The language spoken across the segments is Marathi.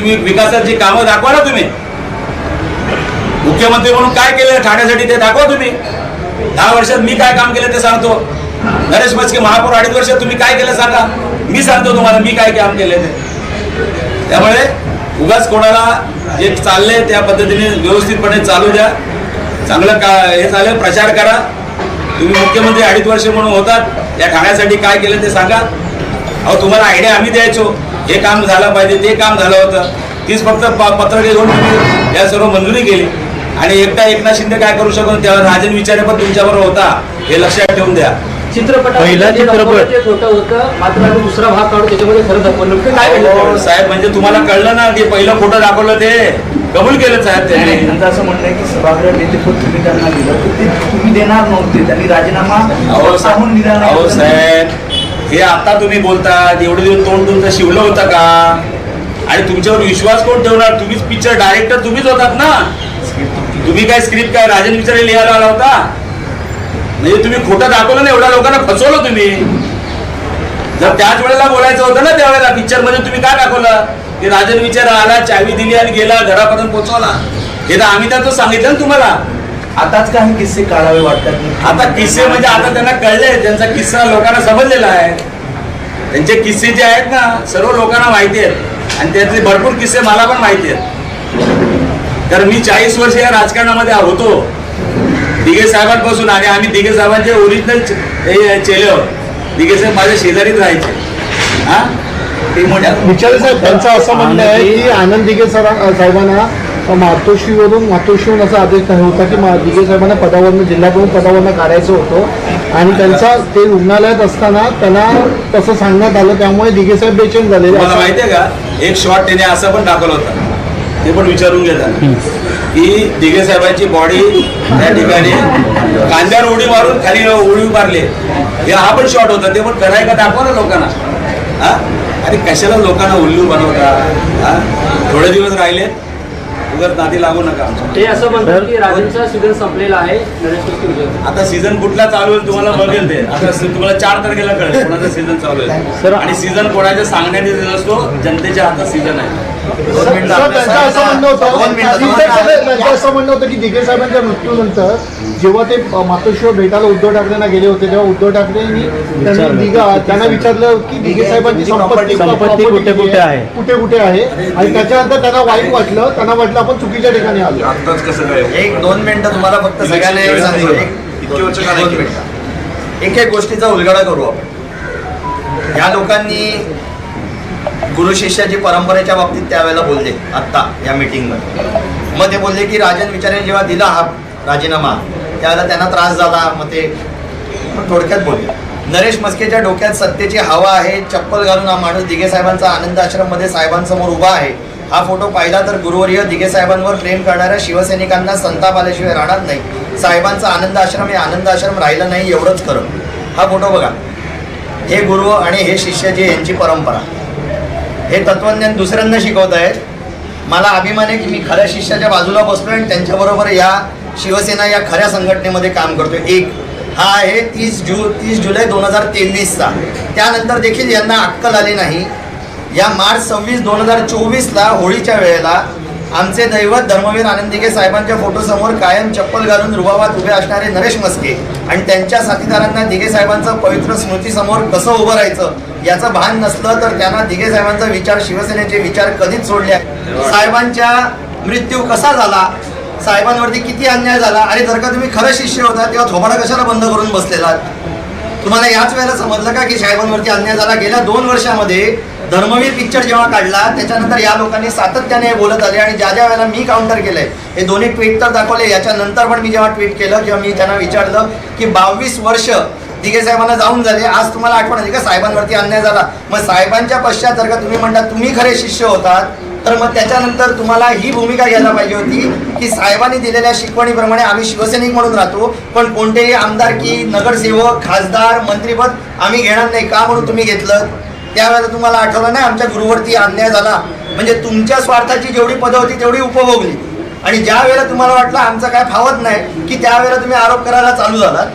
तुम्ही विकासाची कामं दाखवा ना तुम्ही. मुख्यमंत्री म्हणून काय केलं ठाण्यासाठी ते दाखवा तुम्ही. दहा वर्षात मी काय काम केलं ते सांगतो. नरेश मस्के महापौर अडीच वर्षात तुम्ही काय केलं सांगा. मी सांगतो तुम्हाला मी काय काम केलं ते. त्यामुळे उगाच कोणाला जे चाललंय त्या पद्धतीने व्यवस्थितपणे चालू द्या. चांगलं का हे चालेल प्रचार करा. तुम्ही मुख्यमंत्री अडीच वर्ष म्हणून होतात. या ठाण्यासाठी काय केलं ते सांगा. अहो तुम्हाला आयडिया आम्ही द्यायचो. हे काम झालं पाहिजे ते काम झालं होतं. तीच फक्त प- पत्रके घेऊन तुम्ही या सर्व मंजुरी केली. आणि एकटा एकनाथ शिंदे काय करू शकतो? तेव्हा राजन विचारे पण तुमच्याबरोबर होता. हे लक्षात ठेवून द्या. चित्रपटात पहिला जे चित्रपट. होतं. मात्र आता दुसरा भाग काढून त्याच्यामध्ये खरं दाखवलं. नेमकं काय घडलं? साहेब म्हणजे तुम्हाला कळलं ना की पहिलं खोटं दाखवलं ते? कबूल केलं साहेब त्यांनी? त्यांचं असं म्हणणं आहे की सभागृह नेतेपद तुम्ही त्यांना दिलं. तर ते तुम्ही देणार नव्हते. त्यांनी राजीनामा अहो साहेब हे आता तुम्ही बोलतात एवढे दिवस तोंड तुमचं शिवलं होतं का? आणि तुमच्यावर विश्वास कोण ठेवणार? तुम्हीच पिक्चर डायरेक्टर तुम्हीच होतात ना? तुम्ही काय स्क्रिप्ट काय राजन विचारे लिहायला आला होता? म्हणजे तुम्ही खोटं दाखवलं ना एवढ्या लोकांना फसवलं तुम्ही. जर त्याच वेळेला बोलायचं होतं ना त्यावेळेला पिक्चरमध्ये तुम्ही काय दाखवलं? की राजन विचार आला चावी दिली आणि गेला घरापर्यंत पोहोचवला. हे तर आम्ही त्याचं सांगितलं ना तुम्हाला. आताच काही किस्से काढावे वाटतात. आता किस्से म्हणजे आता त्यांना कळले त्यांचा किस्सा लोकांना समजलेला आहे. त्यांचे किस्से जे आहेत ना सर्व लोकांना माहिती आहेत. आणि त्यातले भरपूर किस्से मला पण माहिती आहेत. तर मी चाळीस वर्ष या राजकारणामध्ये होतो. दिघे साहेबांपासून आणि आम्ही दिघे साहेबांचे ओरिजिनल चेले आहोत. दिघे साहेब माझ्या शेजारीच राहायचे. हा? ते मोठ्या विचारे साहेब त्यांचं असं म्हणणं आहे की आनंद दिघे सरा साहेबांना मातोश्रीवरून मातोश्रीवरून असा आदेश होता की मा- दिघे साहेबांना पदावरनं जिल्हा प्रमुख पदावरनं काढायचं होतं. आणि त्यांचा ते रुग्णालयात असताना त्यांना तसं सांगण्यात आलं. त्यामुळे दिघे साहेब बेचैन झालेले तुम्हाला असं- माहितीये का? एक शॉट त्याने असं पण दाखवलं होतं. ते पण विचारून घेतात की दिघे साहेबांची बॉडी त्या ठिकाणी कांद्यावर उडी मारून खाली उडी मारली. हे हा पण शॉट होता. ते पण कराय का दाखवा ना लोकांना? हा? आणि कशाला लोकांना उल्लू बनवता? हा? थोडे दिवस राहिले. उगाच नादी लागू नका. ते असं म्हणतात की राजनचा सीझन संपलेला आहे आता सीझन कुठला चालू होईल तुम्हाला बघेल ते. आता तुम्हाला चार तारखेला कळेल कोणाचा सीझन चालू आहे आणि सीझन कोणाच्या सांगण्यात येत नसतो जनतेच्या हातात सीझन आहे. सर, असं म्हणणं होतं की दिघे साहेबांच्या मृत्यूनंतर जेव्हा ते मातोश्रीवर भेटायला उद्धव ठाकरेंना गेले होते तेव्हा उद्धव ठाकरेंनी त्यांनी दिघा त्यांना विचारलं की दिघे साहेबांची संपत्ती कुठे कुठे आहे? कुठे कुठे आहे? आणि त्याच्यानंतर त्यांना वाईट वाटलं. त्यांना वाटलं आपण चुकीच्या ठिकाणी आलो. आत्ताच कसं काय? एक दोन मिनिटं तुम्हाला फक्त सगळ्यांना एक सांगतो. एक- इतकी वर्ष का दोन नाही मिनिटं. एक एक गोष्टीचा उलगडा करू आपण. या लोकांनी गुरु शिष्याची परंपरेच्या बाबतीत त्यावेळेला बोलले आत्ता या मीटिंगमध्ये मग ते बोलले की राजन विचारे जेव्हा दिला हा राजीनामा त्यावेळेला त्यांना त्रास झाला. मग ते थोडक्यात बोलले. नरेश मस्केच्या डोक्यात सत्तेची हवा आहे चप्पल घालून हा माणूस दिघे साहेबांचा आनंद आश्रममध्ये साहेबांसमोर उभा आहे. हा फोटो पाहिला तर गुरुवर्य दिघे साहेबांवर प्रेम करणाऱ्या शिवसैनिकांना संताप आल्याशिवाय राहणार नाही. साहेबांचा आनंद आश्रम हे आनंद आश्रम राहिला नाही एवढंच खरं. हा फोटो बघा. हे गुरु आणि हे शिष्य जे यांची परंपरा. हे तत्वज्ञान दुसऱ्यांना शिकवत आहेत. मला अभिमान आहे की मी खऱ्या शिष्याच्या बाजूला बसलोय आणि त्यांच्याबरोबर या शिवसेना या खऱ्या संघटनेमध्ये काम करतो एक हा आहे तीस जू तीस जुलै दोन हजार तेवीसचा. त्यानंतर देखील यांना अक्कल आली नाही. या मार्च सव्वीस दोन हजार चोवीसला होळीच्या वेळेला आमचे दैवत धर्मवीर आनंदिके साहेबांच्या फोटोसमोर कायम चप्पल घालून रुबाबात उभे असणारे नरेश मस्के आणि त्यांच्या साथीदारांना दिघे साहेबांचं पवित्र स्मृतीसमोर कसं उभं राहायचं याचं भान नसलं तर त्यांना दिघे साहेबांचा विचार शिवसेनेचे विचार कधीच सोडले आहेत. साहेबांच्या मृत्यू कसा झाला? साहेबांवरती किती अन्याय झाला? आणि जर का तुम्ही खरं शिष्य होता तेव्हा थोबाडा कशाला बंद करून बसलेला? तुम्हाला याच वेळेला समजलं का की साहेबांवरती अन्याय झाला? गेल्या दोन वर्षामध्ये धर्मवीर पिक्चर जेव्हा काढला त्याच्यानंतर या लोकांनी सातत्याने बोलत आले आणि ज्या ज्या वेळेला मी काउंटर केलंय हे दोन्ही ट्विट तर दाखवले. याच्यानंतर पण मी जेव्हा ट्विट केलं किंवा मी त्यांना विचारलं की बावीस वर्ष दिघे साहेबांना जाऊन झाले. आज तुम्हाला आठवण आली का? साहेबांवरती अन्याय झाला. मग साहेबांच्या पश्चात जर का तुम्ही म्हणता तुम्ही खरे शिष्य होतात. तर मग त्याच्यानंतर तुम्हाला ही भूमिका घ्यायला पाहिजे होती की साहेबांनी दिलेल्या शिकवणीप्रमाणे आम्ही शिवसैनिक म्हणून राहतो पण कोणतेही आमदारकी नगरसेवक खासदार मंत्रीपद आम्ही घेणार नाही. का म्हणून तुम्ही घेतलं? त्यावेळेला तुम्हाला आठवलं नाही आमच्या गुरुवरती अन्याय झाला. म्हणजे तुमच्या स्वार्थाची जेवढी पदं होती तेवढी उपभोगली. आणि ज्या वेळेला तुम्हाला वाटलं आमचं काय फावत नाही की त्यावेळेला तुम्ही आरोप करायला चालू झालात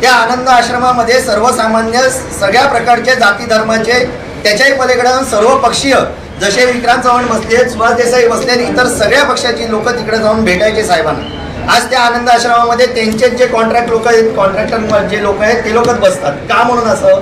त्या आनंद आश्रमामध्ये सर्वसामान्य सगळ्या प्रकारचे जाती धर्माचे त्याच्याही पलीकडे सर्व पक्षीय जसे विक्रांत चव्हाण बसले सुभाष देसाई बसले आणि इतर सगळ्या पक्षाची लोक तिकडे जाऊन भेटायचे साहेबांना. आज त्या आनंद आश्रमामध्ये त्यांचेच जे कॉन्ट्रॅक्ट लोक आहेत कॉन्ट्रॅक्टर जे लोक आहेत ते लोकच बसतात. का म्हणून असं?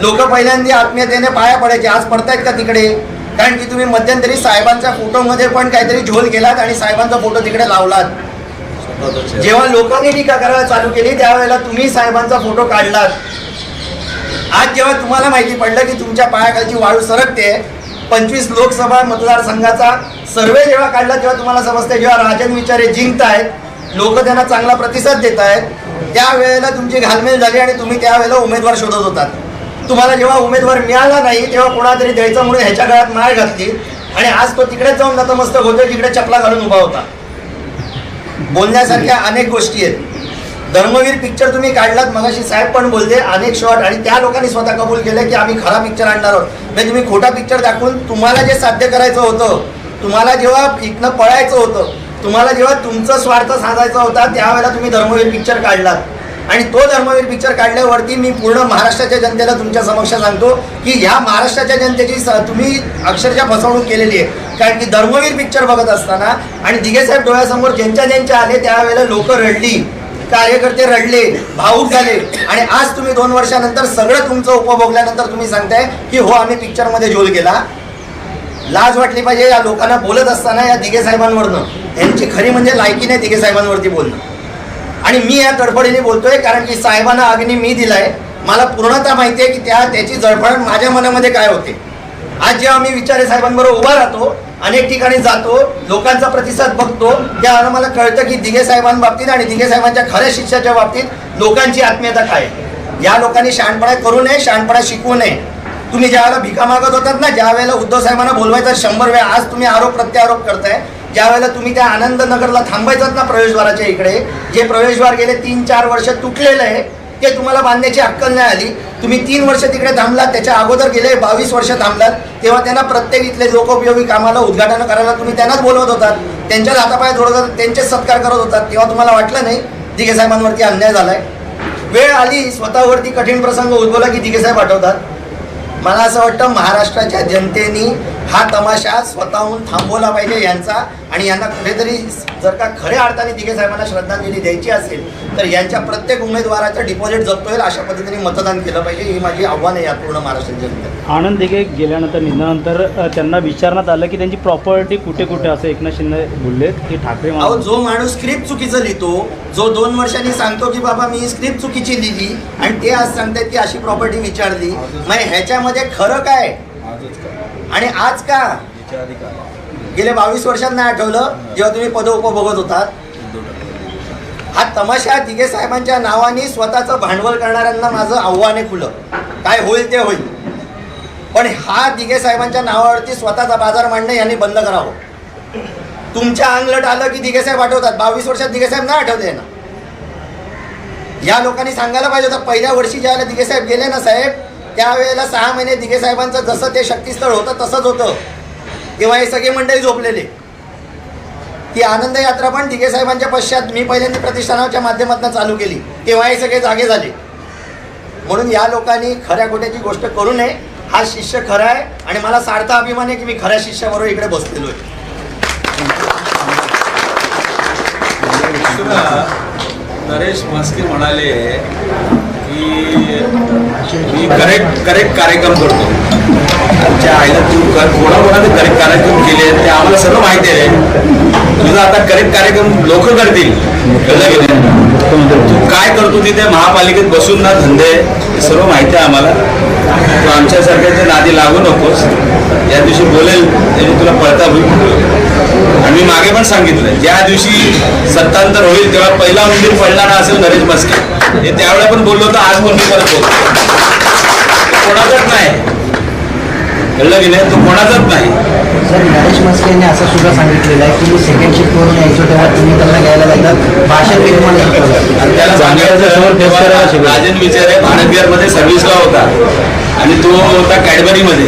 लोक पहिल्यांदा आत्मीयतेने पाया पडायचे. आज पडतायत का तिकडे? कारण की तुम्ही मध्यंतरी साहेबांच्या फोटोमध्ये पण काहीतरी झोल केलात आणि साहेबांचा फोटो तिकडे लावलात. जेव्हा लोकांनी टीका करायला चालू केली त्यावेळेला तुम्ही साहेबांचा फोटो काढलात. आज जेव्हा तुम्हाला माहिती पडलं की तुमच्या पायाखालची वाळू सरकते पंचवीस लोकसभा मतदारसंघाचा सर्वे जेव्हा काढला तेव्हा तुम्हाला समजते जेव्हा राजन विचारे जिंकत आहेत लोक त्यांना चांगला प्रतिसाद देत आहेत त्यावेळेला तुमची घालमेल झाली आणि तुम्ही त्यावेळेला उमेदवार शोधत होतात. तुम्हाला जेव्हा उमेदवार मिळाला नाही तेव्हा कोणातरी द्यायचं म्हणून ह्याच्या गळ्यात माळ घातली आणि आज तो तिकडेच जाऊन नतमस्तक होतोय तिकडे चपला घालून उभा होता. बोलण्यासारख्या अनेक गोष्टी आहेत. धर्मवीर पिक्चर तुम्ही काढलात मगाशी साहेब पण बोलले अनेक शॉट आणि त्या लोकांनी स्वतः कबूल केलं की आम्ही खरा पिक्चर आणणार आहोत. म्हणजे तुम्ही खोटा पिक्चर दाखवून तुम्हाला जे साध्य करायचं होतं तुम्हाला जेव्हा इथनं पळायचं होतं तुम्हाला जेव्हा तुमचं स्वार्थ साधायचा होता त्यावेळेला तुम्ही धर्मवीर पिक्चर काढलात. आणि तो धर्मवीर पिक्चर काढल्यावरती मी पूर्ण महाराष्ट्राच्या जनतेला तुमच्या समक्ष सांगतो की ह्या महाराष्ट्राच्या जनतेची स- तुम्ही अक्षरशः फसवणूक केलेली आहे. कारण की धर्मवीर पिक्चर बघत असताना आणि दिघेसाहेब डोळ्यासमोर ज्यांच्या ज्यांच्या आले त्यावेळेला लोक रडली कार्यकर्ते रडले भाऊक झाले. आणि आज तुम्ही दोन वर्षानंतर सगळं तुमचं उपभोगल्यानंतर तुम्ही सांगताय की हो आम्ही पिक्चरमध्ये झोल केला लाज वाटली पाहिजे या लोकांना बोलत असताना या दिघे साहेबांवरनं. यांची खरी म्हणजे लायकी नाही दिघे साहेबांवरती बोलणं. आणि मी या तडफडीने बोलतोय कारण की साहेबांना अग्नी मी दिलाय. मला पूर्णतः माहिती आहे की त्या त्याची जळफळ माझ्या मनामध्ये काय होते. आज जेव्हा मी विचारे साहेबांबरोबर उभा राहतो अनेक ठिकाणी जातो लोकांचा प्रतिसाद बघतो त्यावेळेला मला कळतं की दिघे साहेबांबाबतीत आणि दिघे साहेबांच्या खऱ्या शिक्षाच्या बाबतीत लोकांची आत्मीयता काय या लोकांनी शहाणपणा करू नये शहाणपणा शिकवू नये. तुम्ही ज्या वेळेला भिका मागत होतात ना ज्या वेळेला उद्धव साहेबांना बोलवायचं शंभर वेळा आज तुम्ही आरोप प्रत्यारोप करताय. ज्या वेळेला तुम्ही त्या आनंद नगरला थांबायचात ना प्रवेशद्वाराच्या इकडे जे प्रवेशद्वार गेले तीन चार वर्ष तुटलेलं आहे ते तुम्हाला बांधण्याची अक्कल नाही आली. तुम्ही तीन वर्ष तिकडे थांबलात त्याच्या अगोदर गेले बावीस वर्ष थांबलात तेव्हा त्यांना प्रत्येक इथले लोकोपयोगी कामाला उद्घाटन करायला तुम्ही त्यांनाच बोलवत होतात. त्यांच्याच हातापाय जोडत होतात त्यांचेच सत्कार करत होतात. तेव्हा तुम्हाला वाटलं नाही दिघे साहेबांवरती अन्याय झालाय? वेळ आली स्वतःवरती कठीण प्रसंग उद्भवला की दिघे साहेब आठवतात. मला असं वाटतं महाराष्ट्राच्या जनतेने हा तमाशा स्वतःहून थांबवला पाहिजे यांचा. आणि यांना कुठेतरी जर का खऱ्या अर्थाने दिघे साहेबांना श्रद्धांजली द्यायची असेल तर यांच्या प्रत्येक उमेदवाराचं डिपॉझिट जप्त होईल अशा पद्धतीने मतदान केलं पाहिजे. ही माझी आव्हान आहे या पूर्ण महाराष्ट्र जनतेला. आनंद दिघे गेल्यानंतर निधनानंतर त्यांना विचारण्यात आलं की त्यांची प्रॉपर्टी कुठे कुठे असं एकनाथ शिंदे बोललेत की ठाकरे अहो जो माणूस स्क्रिप्ट चुकीचं लिहितो जो दोन वर्षांनी सांगतो की बाबा मी स्क्रिप्ट चुकीची लिहिली आणि ते आज सांगतायत की अशी प्रॉपर्टी विचारली. मग ह्याच्यामध्ये खरं काय? आणि आज का? गेल्या बावीस वर्षात नाही आठवलं जेव्हा तुम्ही पद उपभोगत होतात. हा तमाशा दिघे साहेबांच्या नावाने स्वतःचं भांडवल करणाऱ्यांना माझं आव्हान आहे खुलं. काय होईल ते होईल. पण हा दिघे साहेबांच्या नावावरती स्वतःचा बाजार मांडणं यांनी बंद करावं. तुमच्या अंगलट आलं की दिघेसाहेब आठवतात. बावीस वर्षात दिघेसाहेब नाही आठवते ना? या लोकांनी सांगायला पाहिजे होतं पहिल्या वर्षी ज्यावेळेला दिघेसाहेब गेले ना साहेब त्यावेळेला सहा महिने दिघेसाहेबांचं जसं ते शक्तीस्थळ होतं तसंच होतं. तेव्हा हे सगळे मंडळी झोपलेले. ती आनंद यात्रा पण दिघेसाहेबांच्या पश्चात मी पहिल्यांदा प्रतिष्ठानाच्या माध्यमातून चालू केली. तेव्हा हे सगळे जागे झाले. म्हणून या लोकांनी खऱ्या खोट्याची गोष्ट करू नये. हा शिष्य खरा आहे आणि मला सार्थ अभिमान आहे की मी खऱ्या शिष्याबरोबर इकडे बसलेलो आहे. नरेश म्हस्के म्हणाले की मी करेक्ट करेक्ट कार्यक्रम करतो. आमच्या आईला तू कर कोणाकोणाचे करेक्ट कार्यक्रम केले ते आम्हाला सर्व माहिती आहे. तुझा आता करेक्ट कार्यक्रम लोक करतील. कळलं तू काय करतो तिथे? महापालिकेत बसून ना धंदे सर्व माहिती आहे आम्हाला. तू आमच्यासारख्याच्या नादी लागू नकोस. या दिवशी बोलेल त्याने तुला पळता होईल आणि मी मागे पण सांगितलं ज्या दिवशी सत्तांतर होईल तेव्हा पहिला उंदीर पडणारा असेल नरेश मस्के हे त्यावेळेला पण बोललो होतो आज पण मी परत बोलतो. कोणाचाच नाही. कळलं की नाही तो कोणाचाच नाही. सर नरेश मस्के यांनी असं सुद्धा सांगितलेलं आहे की मी सेकंड शिफ्ट करून यायचो तेव्हा तुम्ही त्यांना घ्यायला जातात भाषण निर्माण शिकवलं आणि त्याला सांगायचं तेव्हा राजन विचारे भारत मध्ये सर्व्हिसला होता. आणि तो होता कॅडबरीमध्ये.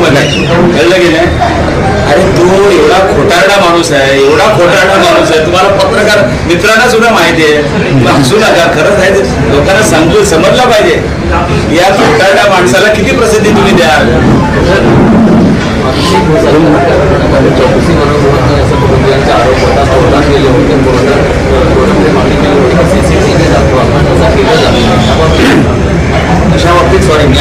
मध्ये. कळलं की नाही अरे तू एवढा खोटारडा माणूस आहे एवढा खोटारडा माणूस आहे. तुम्हाला पत्रकार मित्रांना सुद्धा माहिती आहे. तुम्ही हसू नका खरंच आहे लोकांना समजून समजलं पाहिजे. या खोटारडा माणसाला किती प्रसिद्धी तुम्ही द्याल अशा बाबतीत सॉरी मी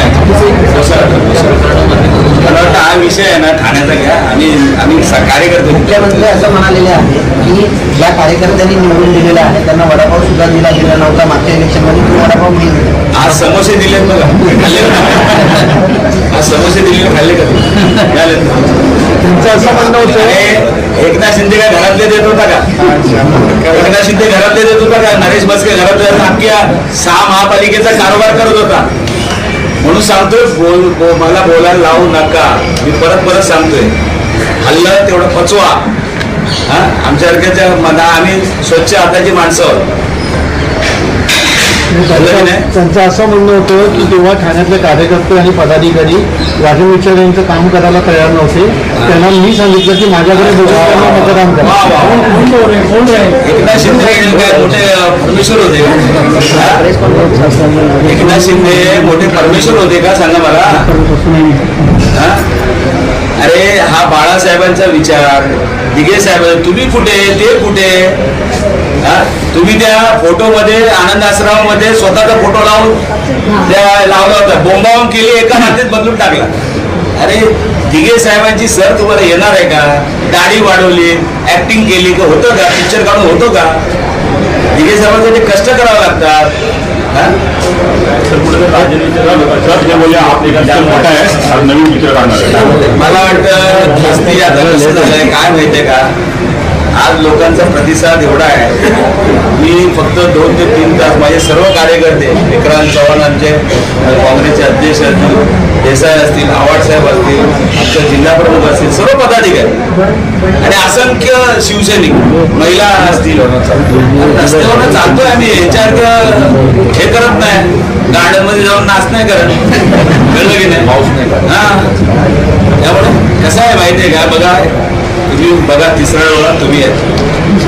मला वाटतं हा विषय आहे ना ठाण्याचा घ्या आम्ही आम्ही स- कार्यकर्ते मुख्यमंत्री असं म्हणालेले आहे की ज्या कार्यकर्त्यांनी निवडून दिलेले आहे त्यांना वडापाव सुद्धा दिला गेला नव्हता मागच्या इलेक्शनमध्ये तो वडापाव मिळेल आज समोसे बघा. खाल्ले? आज समोसे दिले खाल्ले का? तुमचं असं म्हणणं होतं एकनाथ शिंदे काय घरातले देत होता का? एकनाथ शिंदे घरातले देत होता का? नरेश बसके घरातले अख्ख्या सहा महापालिकेचा कारभार करत होता. म्हणून सांगतोय बोल मला बोलायला लावू नका. मी परत परत सांगतोय. हल्लं तेवढं पचवा. हा? आमच्यासारख्याच्या मना आम्ही स्वच्छ हाताची माणसं आहोत. त्यांचं त्यांचं असं म्हणणं होतं की तेव्हा ठाण्यातले कार्यकर्ते आणि पदाधिकारी राजन विचार यांचं काम करायला तयार नव्हते. त्यांना मी सांगितलं की माझ्याकडे मतदान करा. एकनाथ शिंदे मोठे परमेश्वर होते. हा? एकनाथ शिंदे मोठे परमेश्वर होते का? सांगा मला? अरे हा बाळासाहेबांचा विचार. दिघे साहेब तुम्ही कुठे ते कुठे हा? तुम्ही त्या फोटोमध्ये आनंद आश्रमामध्ये स्वतःचा फोटो लावून त्या लावला होता. बोंबावून केली एका हातीत बदलून टाकला. अरे दिघे साहेबांची सर तुम्हाला येणार आहे का? दाढी वाढवली ऍक्टिंग केली का होतं का? पिक्चर काढून होतो का? दिघे साहेबांसाठी कष्ट करावं लागतात. मला वाटतं जास्ती आता कसं झालंय काय माहितीये का? आज लोकांचा प्रतिसाद एवढा आहे. मी फक्त दोन ते तीन तास माझे सर्व कार्यकर्ते विक्रांत चव्हाण आमचे काँग्रेसचे अध्यक्ष असतील देसाई असतील आव्हाड साहेब असतील आमचे जिल्हा प्रमुख असतील सर्व पदाधिकारी आणि असंख्य शिवसैनिक महिला असतील रस्त्यावर चालतोय आम्ही याच्यासारखं हे करत नाही. गार्डनमध्ये जाऊन नाच नाही करत. कळलं की नाही? पाऊस नाही हा. त्यामुळे कसं आहे माहिती आहे का? बघा तुम्ही बघा तिसऱ्या वेळा तुम्ही आहेत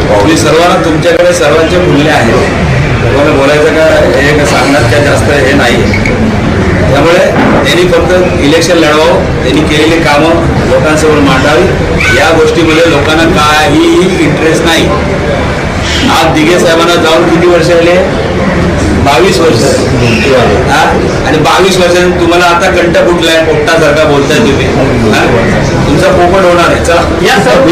तुम्ही सर्वांना तुमच्याकडे सर्वांचे मूल्य आहेत. तुम्हाला बोलायचं का सांगण्यात काय जास्त हे नाही त्यामुळे त्यांनी फक्त इलेक्शन लढवावं त्यांनी केलेली कामं लोकांसमोर मांडावी. या गोष्टीमध्ये लोकांना काहीही इंटरेस्ट नाही. आज दिघे साहेबांना जाऊन किती वर्ष आले बावीस वर्ष. हा? आणि बावीस वर्षांनी तुम्हाला आता कंठ फुटलाय पोपटासारखा बोलताय तुम्ही. तुमचा पोपट होणार आहे. चला. या सर्व